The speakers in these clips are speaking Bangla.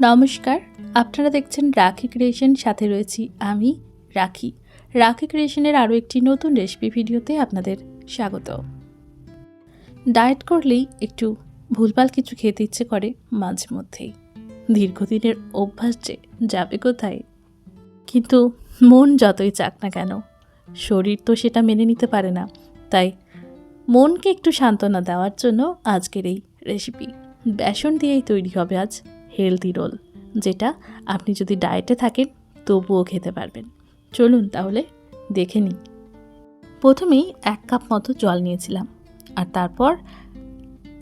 নমস্কার, আপনারা দেখছেন রাখি ক্রিয়েশন, সাথে রয়েছি আমি, রাখি। রাখি ক্রিয়েশনের আরও একটি নতুন রেসিপি ভিডিওতে আপনাদের স্বাগত। ডায়েট করলেই একটু ভুলভাল কিছু খেতে ইচ্ছে করে মাঝে মধ্যেই। দীর্ঘদিনের অভ্যাস যে যাবে কোথায়? কিন্তু মন যতই চাক না কেন, শরীর তো সেটা মেনে নিতে পারে না। তাই মনকে একটু সান্ত্বনা দেওয়ার জন্য আজকের এই রেসিপি। বেসন দিয়েই তৈরি হবে আজ হেলদি রোল যেটা আপনি যদি ডায়েটে থাকেন তবুও খেতে পারবেন। চলুন তাহলে দেখে নিই। প্রথমেই এক কাপ মতো জল নিয়েছিলাম আর তারপর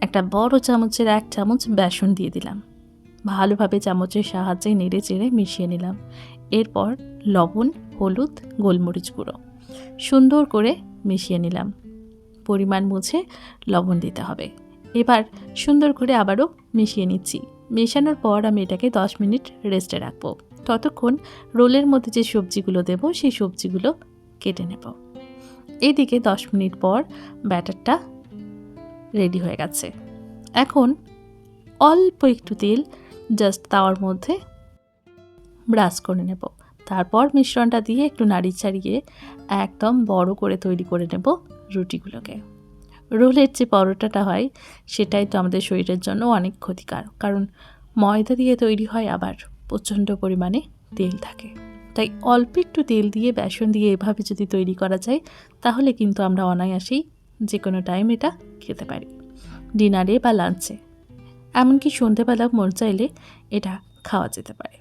একটা বড় চামচের এক চামচ বেসন দিয়ে দিলাম। ভালোভাবে চামচের সাহায্যে নেড়ে চেড়ে মিশিয়ে নিলাম। এরপর লবণ, হলুদ, গোলমরিচ গুঁড়ো সুন্দর করে মিশিয়ে নিলাম। পরিমাণ মুছে লবণ দিতে হবে। এবার সুন্দর করে আবারও মিশিয়ে নিচ্ছি। মেশানোর পর আমি এটাকে দশ মিনিট রেস্টে রাখব। ততক্ষণ রোলের মধ্যে যে সবজিগুলো দেব, সেই সবজিগুলো কেটে নেব। এইদিকে দশ মিনিট পর ব্যাটারটা রেডি হয়ে গেছে। এখন অল্প একটু তেল জাস্ট তাওয়ার মধ্যে ব্রাশ করে নেব। তারপর মিশ্রণটা দিয়ে একটু নাড়ি ছাড়িয়ে একদম বড় করে তৈরি করে নেব রুটিগুলোকে। রোলের যে পরোটাটা হয়, সেটাই তো আমাদের শরীরের জন্য অনেক ক্ষতিকারক। কারণ ময়দা দিয়ে তৈরি হয় আবার প্রচণ্ড পরিমাণে তেল থাকে। তাই অল্প একটু তেল দিয়ে, বেসন দিয়ে এভাবে যদি তৈরি করা যায়, তাহলে কিন্তু আমরা অনায়াসেই যে কোনো টাইম এটা খেতে পারি। ডিনারে বা লাঞ্চে এমনকি সন্ধেবেলা মন চাইলে এটা খাওয়া যেতে পারে।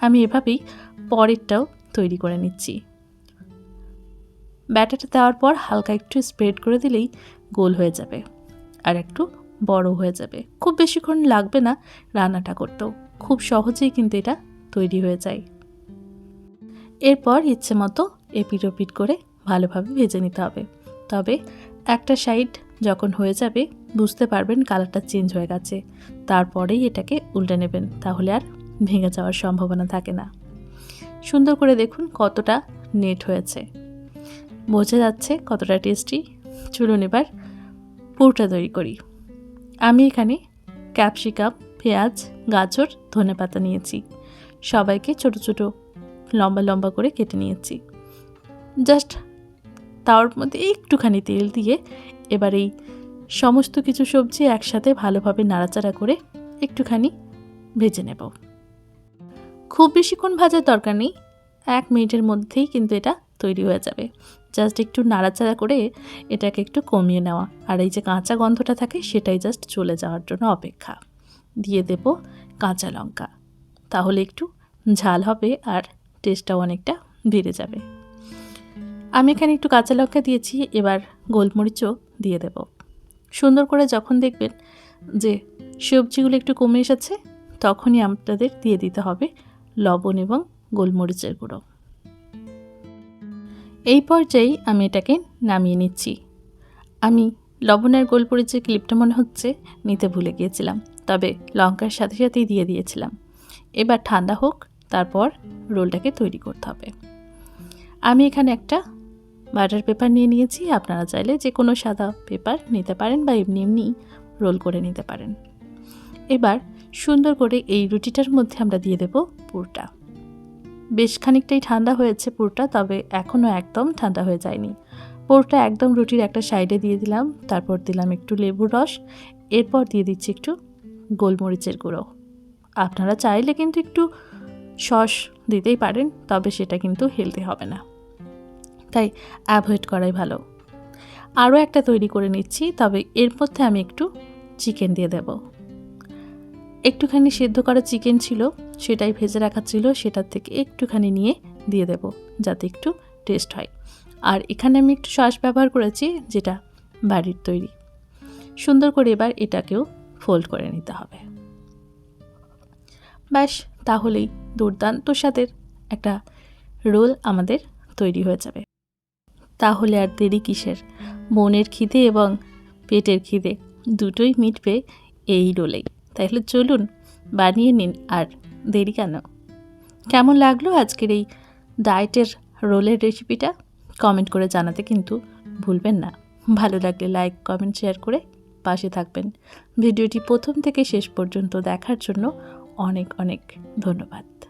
আমি এভাবেই পরেরটাও তৈরি করে নিচ্ছি। ব্যাটারটা দেওয়ার পর হালকা একটু স্প্রেড করে দিলেই গোল হয়ে যাবে আর একটু বড় হয়ে যাবে। খুব বেশিক্ষণ লাগবে না রান্নাটা করতেও। খুব সহজেই কিন্তু এটা তৈরি হয়ে যায়। এরপর ইচ্ছে মতো এপিট ওপিট করে ভালোভাবে ভেজে নিতে হবে। তবে একটা সাইড যখন হয়ে যাবে, বুঝতে পারবেন কালারটা চেঞ্জ হয়ে গেছে। তারপরেই এটাকে উল্টে নেবেন, তাহলে আর ভেঙে যাওয়ার সম্ভাবনা থাকে না। সুন্দর করে দেখুন কতটা নেট হয়েছে। বোঝা যাচ্ছে কতটা টেস্টি চলুন এবার পুরটা তৈরি করি। আমি এখানে ক্যাপসিকাম পেঁয়াজ, গাজর, ধনে পাতা নিয়েছি। সবাইকে ছোট ছোট লম্বা লম্বা করে কেটে নিয়েছি। জাস্ট তার মধ্যে একটুখানি তেল দিয়ে এবার এই সমস্ত কিছু সবজি একসাথে ভালোভাবে নাড়াচাড়া করে একটুখানি ভেজে নেব। খুব বেশিক্ষণ ভাজার দরকার নেই। এক মিনিটের মধ্যেই কিন্তু এটা তৈরি হয়ে যাবে। জাস্ট একটু নাড়াচাড়া করে এটাকে একটু কমিয়ে নেওয়া। আর এই যে কাঁচা গন্ধটা থাকে, সেটাই জাস্ট চলে যাওয়ার জন্য অপেক্ষা। দিয়ে দেব কাঁচা লঙ্কা। তাহলে একটু ঝাল হবে আর টেস্টটাও অনেকটা বেড়ে যাবে। আমি এখানে একটু কাঁচা লঙ্কা দিয়েছি, এবার গোলমরিচও দিয়ে দেব। সুন্দর করে যখন দেখবেন যে সবজিগুলো একটু কমে এসেছে, তখনই আপনাদের দিয়ে দিতে হবে লবণ এবং গোলমরিচের গুঁড়ো। এই পর্যায়েই আমি এটাকে নামিয়ে নিচ্ছি। আমি লবণের গোলমরিচের ক্লিপটা মনে হচ্ছে নিতে ভুলে গিয়েছিলাম, তবে লঙ্কার সাথে সাথেই দিয়ে দিয়েছিলাম। এবার ঠান্ডা হোক, তারপর রোলটাকে তৈরি করতে হবে। আমি এখানে একটা বাটার পেপার নিয়ে নিয়েছি, আপনারা চাইলে যে কোনো সাদা পেপার নিতে পারেন বা এমনি এমনি রোল করে নিতে পারেন। এবার সুন্দর করে এই রুটিটার মধ্যে আমরা দিয়ে দেব পুরটা। বেশ খানিকটাই ঠান্ডা হয়েছে পুরটা, তবে এখনও একদম ঠান্ডা হয়ে যায়নি। পুরটা একদম রুটির একটা সাইডে দিয়ে দিলাম, তারপর দিলাম একটু লেবুর রস, এরপর দিয়ে দিচ্ছি একটু গোলমরিচের গুঁড়ো। আপনারা চাইলে কিন্তু একটু সস দিতেই পারেন, তবে সেটা কিন্তু হেলদি হবে না। তাই অ্যাভয়েড করাই ভালো। আরও একটা তৈরি করে নিচ্ছি, তবে এর মধ্যে আমি একটু চিকেন দিয়ে দেব। একটুখানি সেদ্ধ করা চিকেন ছিল, সেটাই ভেজে রাখা ছিল, সেটার থেকে একটুখানি নিয়ে দিয়ে দেব, যাতে একটু টেস্ট হয়। আর এখানে আমি একটু সস ব্যবহার করেছি, যেটা বাড়ির তৈরি। সুন্দর করে এবার এটাকেও ফোল্ড করে নিতে হবে। ব্যাস, তাহলেই দুর্দান্ত স্বাদের একটা রোল আমাদের তৈরি হয়ে যাবে। তাহলে আর দেরি কিসের? মনের খিদে এবং পেটের খিদে দুটোই মিটবে এই রোলেই। তাহলে চলুন, বানিয়ে নিন আর দেরি কেন? কেমন লাগল আজকের এই ডায়েটের রোলের রেসিপিটা? কমেন্ট করে জানাতে কিন্তু ভুলবেন না। ভালো লাগলে লাইক, কমেন্ট, শেয়ার করে পাশে থাকবেন। ভিডিওটি প্রথম থেকে শেষ পর্যন্ত দেখার জন্য অনেক অনেক ধন্যবাদ।